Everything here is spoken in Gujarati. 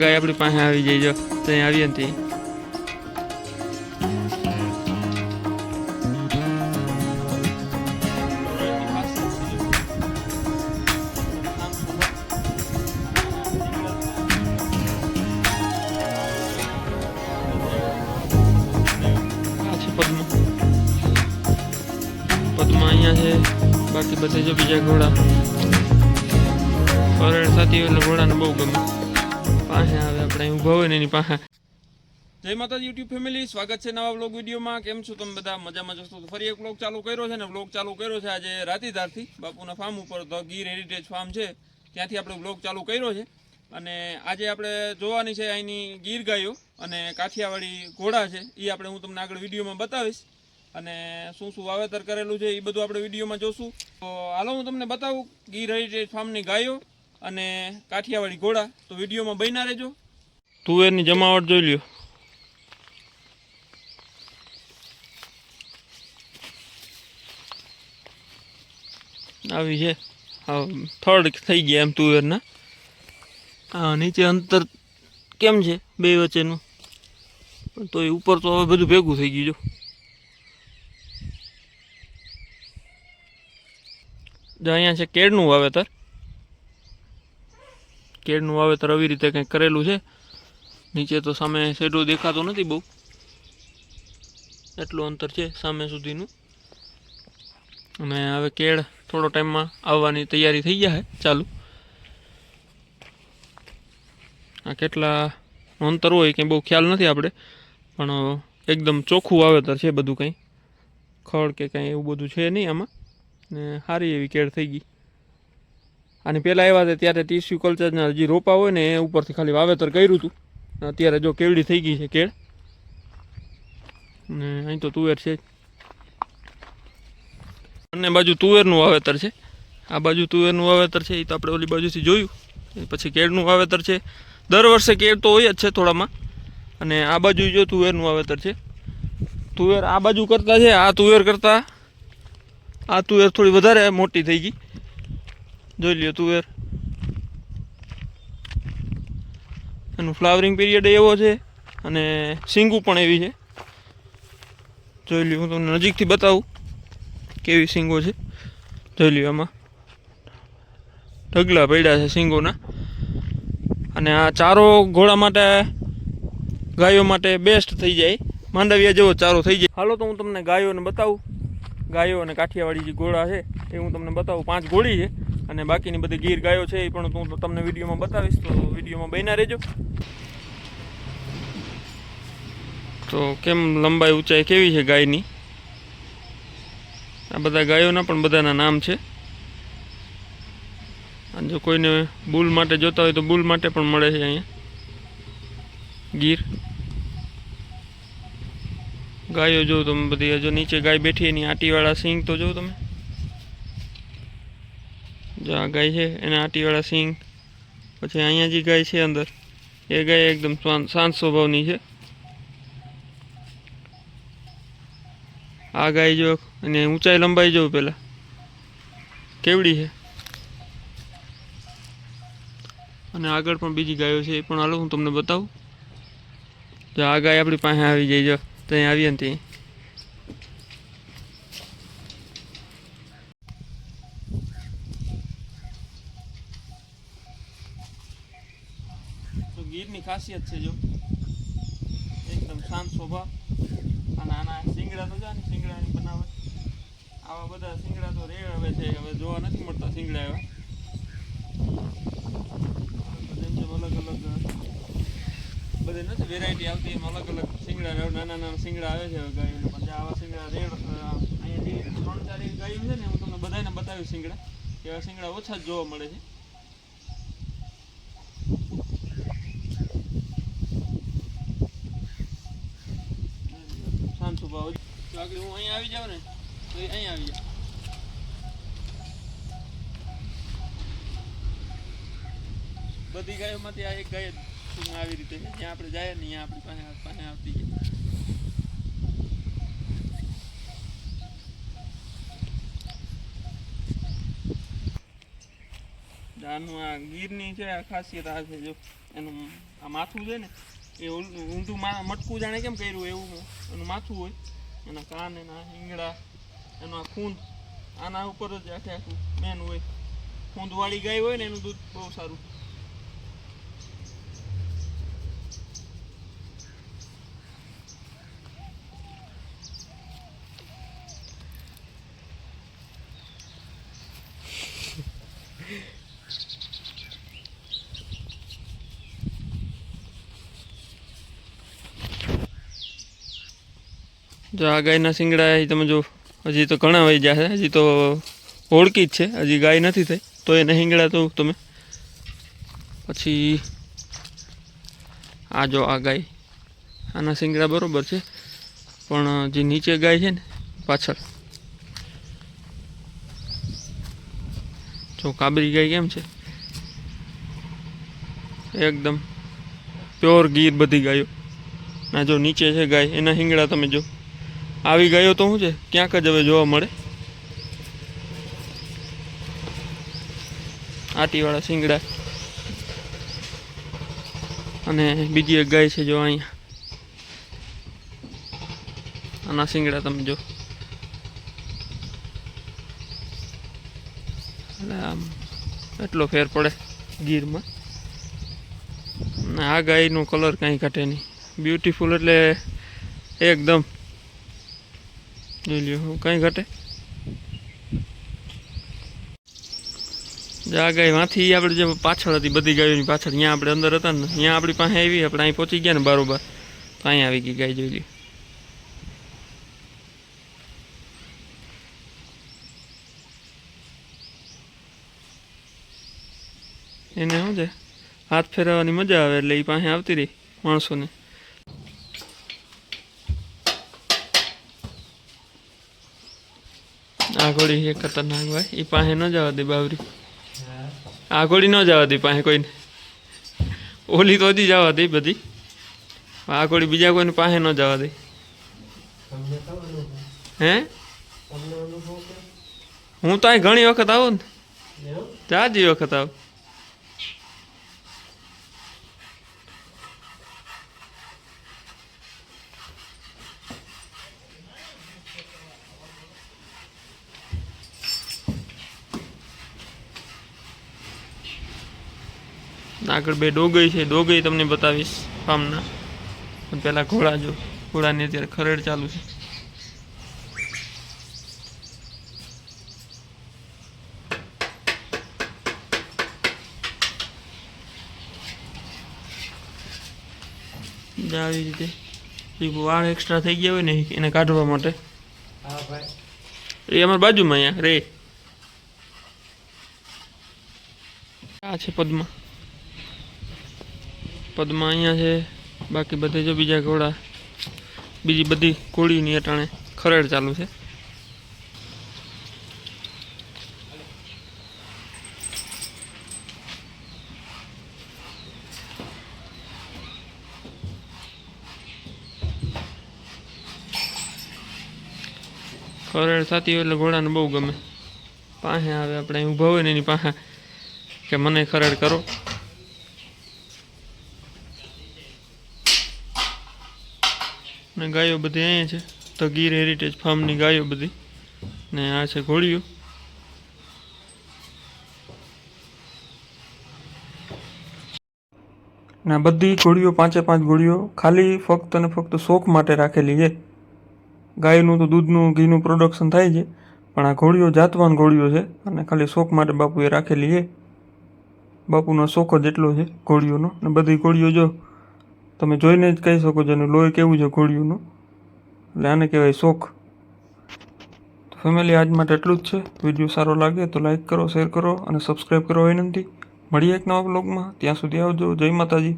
ગાય આપણી પાસે આવી જઈજો જો, ત્યાં આવીએ ને ત્યાં. આ છે પદ્મ. પદ્મ અહીંયા છે, બાકી બધા જો બીજા ઘોડા. પરેડ સાથી ઘોડાને બહુ ગમે. પાસે હવે આપણે, ઊભા હોય ને એની પાસે જય માતાજી યુટ્યુબ ફેમિલી સ્વાગત છે નવા બ્લોગ વિડીયોમાં. કેમ છો તમે બધા? મજામાં જશો તો ફરી એક બ્લોગ ચાલુ કર્યો છે ને બ્લોગ ચાલુ કર્યો છે આજે રાતીધારથી બાપુના ફાર્મ ઉપર ધ ગીર હેરિટેજ ફાર્મ છે. ત્યાંથી આપણે વ્લોગ ચાલુ કર્યો છે. અને આજે આપણે જોવાની છે અહીંની ગીર ગાયો અને કાઠિયાવાડી ઘોડા છે. એ આપણે હું તમને આગળ વિડીયોમાં બતાવીશ. અને શું શું વાવેતર કરેલું છે એ બધું આપણે વિડીયોમાં જોશું. તો હાલો હું તમને બતાવું ગીર હેરિટેજ ફાર્મની ગાયો. અને કાઠિયાવાડી ઘોડા, તો વિડીયોમાં બન્યા રહેજો. તુવેરની જમાવટ જોઈ લ્યો. આવી છે. થર્ડ થઈ ગયા એમ તુવેરના હા નીચે અંતર કેમ છે? બે વચ્ચેનું. તો એ ઉપર તો હવે બધું ભેગું થઈ ગયું જો અહીંયા છે કેળનું વાવેતર. કેળનું વાવેતર આવી રીતે કંઈક કરેલું છે. નીચે તો સામે શેડો દેખાતો નથી બહુ. એટલું અંતર છે સામે સુધીનું. અને હવે કેળ થોડો ટાઈમમાં આવવાની તૈયારી થઈ ગયા છે, ચાલુ. આ કેટલા અંતર હોય કંઈ બહુ ખ્યાલ નથી આપણે, પણ એકદમ ચોખ્ખું વાવેતર છે બધું કંઈ. ખડ કે કંઈ એવું બધું છે નહીં આમાં. ને સારી એવી કેળ થઈ ગઈ. અને પહેલાં આવ્યા હતા ત્યારે ટીસ્યુ કલ્ચરના જે રોપા હોય ને એ ઉપરથી ખાલી વાવેતર કર્યું હતું. અત્યારે જો કેવડી થઈ ગઈ છે કેળ. ને અહીં તો તુવેર છે. બંને બાજુ તુવેરનું વાવેતર છે. આ બાજુ તુવેરનું વાવેતર છે, એ તો આપણે ઓલી બાજુથી જોયું. પછી કેળનું વાવેતર છે. દર વર્ષે કેળ તો હોય જ છે થોડામાં. અને આ બાજુ જો તુવેરનું વાવેતર છે. તુવેર આ બાજુ કરતાં છે, આ તુવેર કરતાં, આ તુવેર થોડી વધારે મોટી થઈ ગઈ. જોઈ લ્યો તુવેર એનું ફ્લાવરિંગ પીરિયડ એવો છે અને સિંગું પણ એવી છે. જોઈ લ્યો, હું તમને નજીકથી બતાવું કેવી સિંગો છે. જોઈ લ્યો આમાં. ઢગલા પડ્યા છે સિંગોના. અને આ ચારો ઘોડા માટે, ગાયો માટે બેસ્ટ થઈ જાય. માંડવિયા જેવો ચારો થઈ જાય. હાલો તો હું તમને ગાયોને બતાવું. ગાયો અને કાઠિયાવાડી જે ઘોડા છે, એ હું તમને બતાવું. પાંચ ઘોડી છે. અને બાકીની બધી ગીર ગાયો છે એ પણ હું તમને વિડીયોમાં બતાવીશ, તો વિડીયોમાં બન્યા રહેજો. તો કેમ લંબાઈ ઊંચાઈ કેવી છે ગાયની? આ બધા ગાયોના પણ બધાના નામ છે. અને જો કોઈને બુલ માટે જોતા હોય તો બુલ માટે પણ મળે છે અહીંયા. ગીર. ગાયો જો તમે બધી, હજુ નીચે ગાય બેઠી એની આટીવાળા સિંગ તો જો તમે. જો આ ગાય છે, એના આટીવાળા સિંગ. પછી અહીંયા જે ગાય છે અંદર, એ ગાય એકદમ શાંત સ્વભાવની છે. આ ગાય જો, અને ઊંચાઈ લંબાઈ જો પેલા. કેવડી છે? અને આગળ પણ બીજી ગાયો છે, એ પણ હાલો હું તમને બતાવું. જો આ ગાય આપણી પાસે આવી જાય જો ત્યાં આવીએ ને ત્યાં. ગીરની ખાસિયત છે જો. એકદમ શાંત સ્વભાવ. અને આના શિંગડા તો જા ને શિંગડાની બનાવે. આવા બધા શિંગડા તો રેડ હવે છે, હવે જોવા નથી મળતા શિંગડા એવા. જેમ જેમ અલગ અલગ, બધી નથી વેરાયટી આવતી, એમ અલગ અલગ શિંગડા નાના નાના શિંગડા આવે છે હવે ગાયું પણ આવા શિંગડા રેડ અહીંયા ત્રણ ચાર ગાયો છે ને, હું તમને બધાને બતાવ્યું શિંગડા. એવા શિંગડા ઓછા જ જોવા મળે છે શાંત આગળ હું અહીંયા આવી જાઉં ને, તો એ અહીંયા આવી જાઉં બધી ગાયોમાંથી આ એક ગાય આવી રીતે છે. જ્યાં આપણે જાય ને, ત્યાં આપણી પાસે પાસે આવતી જાય. આનું આ ગીરની છે, આ ખાસિયત આ છે, જો. એનું આ માથું છે ને, એ ઊંધું મટકું જાણે કેમ કર્યું એવું એનું માથું હોય. એના કાન, એના હિંગડા એનો આ ખૂંદ આના ઉપર જ આખે આખું મેન હોય. ખૂંદવાળી ગાય હોય ને એનું દૂધ બહુ સારું. જો આ ગાયના શિંગડા એ તમે જો, હજી તો ઘણા વહી જશે હજી તો ઓળકી જ છે, હજી ગાય નથી થઈ, તો એના શિંગડા તો તમે પછી આ જો આ ગાય, આના શિંગડા બરોબર છે, પણ જે નીચે ગાય છે ને, પાછળ. જો કાબરી ગાય કેમ છે? એકદમ પ્યોર ગીર બધી ગાયો. ના, જો નીચે છે ગાય, એના શિંગડા તમે જો. આવી ગયો તો શું છે? ક્યાંક જ હવે જોવા મળે. આટીવાળા શિંગડા. અને બીજી એક ગાય છે જો અહીંયા. આના શિંગડા તમે જો. આમ એટલો ફેર પડે ગીરમાં. અને આ ગાયનો કલર કાંઈ ઘટે નહીં. બ્યુટીફુલ એટલે એકદમ જોઈ લ્યો કંઈ ઘટે. આ ગાયમાંથી આપણે જે પાછળ હતી, બધી ગાયોની પાછળ અહીંયા આપણે અંદર હતા ને અહીંયા આપણી પાસે આવી, આપણે અહીં પહોંચી ગયા ને બરોબર, તો અહીં આવી ગઈ ગાય, જોઈ લ્યો. એને શું છે? હાથ ફેરવવાની મજા આવે એટલે એ પાસે આવતી રહી, માણસોને આ ઘોડી છે ખતરનાક ભાઈ. એ પાસે ન જવા દે બાવરી. આ ઘોડી ન જવા દે પાસે કોઈને. ઓલી તો હજી જવા દે બધી. આ ઘોડી બીજા કોઈને પાસે ન જવા દે? હે? હું તો અહીં ઘણી વખત આવું ને? જાજી વખત આવું. આગળ બે ડોગઈ છે. ડોગઈ તમને બતાવીશ ફાર્મના. પહેલાં ઘોડા જો. ઘોડાની અત્યારે ખરેડ ચાલુ છે. આવી રીતે વાળ એક્સ્ટ્રા થઈ ગયા હોય ને એને કાઢવા માટે. એ અમારી બાજુમાં અહીંયા રે. આ છે પદ્મા. પદ્મા અહીંયા છે, બાકી બધે જો બીજા ઘોડા, બીજી બધી કોળીની અટાણે ખરેડ ચાલુ છે. ખરેડ થતી હોય એટલે ઘોડાને બહુ ગમે. પાસે આવે, આપણે ઊભા હોય ને એની પાસે કે મને ખરેડ કરો. ને ગાયો બધી અહીંયા છે. તો ગીર હેરિટેજ ફાર્મની ગાયો બધી. ને આ છે ઘોડીઓ ને બધી ઘોડીઓ પાંચે પાંચ ઘોડીઓ ખાલી ફક્ત અને ફક્ત શોખ માટે રાખેલી છે. ગાયનું તો દૂધનું, ઘીનું પ્રોડક્શન થાય છે. પણ આ ઘોડીઓ જાતવાન ઘોડીઓ છે અને ખાલી શોખ માટે બાપુએ રાખેલી છે. બાપુનો શોખ જ એટલો છે ઘોડીઓનો ને બધી ઘોડીઓ જો તમે જોઈને જ કહી શકો છો એનું લોહી કેવું છે ઘોડીઓનું એટલે આને કહેવાય શોખ. તો ફેમિલી આજ માટે એટલું જ છે. વીડિયો સારો લાગે તો લાઈક કરો શેર કરો, અને સબસ્ક્રાઈબ કરો વિનંતી. મળીએ એક નવા બ્લોગમાં ત્યાં સુધી આવજો. જય માતાજી.